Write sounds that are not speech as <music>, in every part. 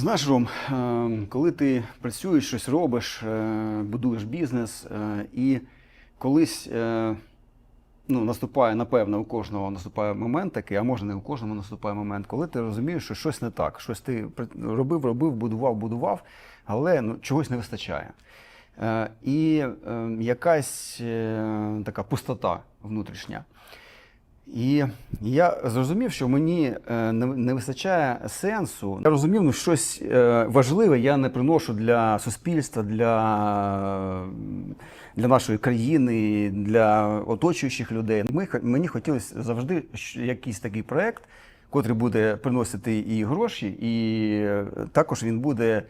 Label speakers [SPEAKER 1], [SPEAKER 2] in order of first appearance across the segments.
[SPEAKER 1] Знаєш, Ром, е, коли ти працюєш, щось робиш, е, будуєш бізнес, е, і колись е, ну, наступає, напевно, у кожного наступає момент такий, а може не у кожному наступає момент, коли ти розумієш, що щось не так, щось ти робив, робив, будував, будував, але ну, чогось не вистачає. І е, якась така пустота внутрішня. І я зрозумів, що мені е, не вистачає сенсу. Я розумів, ну щось е, важливе я не приношу для суспільства, для, для нашої країни, для оточуючих людей. Ми, мені хотілося завжди якийсь такий проект, котрий буде приносити і гроші, і е, також він буде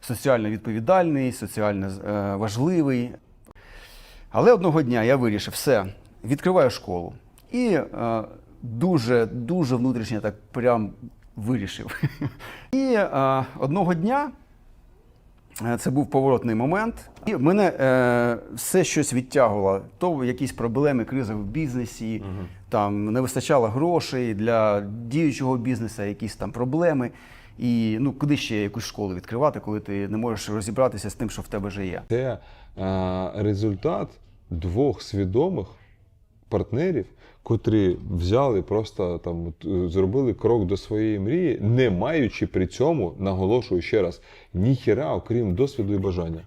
[SPEAKER 1] соціально відповідальний, соціально важливий. Але одного дня я вирішив, все, відкриваю школу. І е, дуже, дуже внутрішньо так прям вирішив. <laughs> І е, одного дня е, це був поворотний момент, і мене е, все щось відтягувало. То якісь проблеми, криза в бізнесі, там не вистачало грошей для діючого бізнесу, якісь там проблеми. І ну, куди ще якусь школу відкривати, коли ти не можеш розібратися з тим, що в тебе вже є.
[SPEAKER 2] Це е, результат двох свідомих партнерів, котрі взяли просто там е, зробили крок до своєї мрії, не маючи при цьому, наголошую ще раз, ніхіра, окрім досвіду і бажання.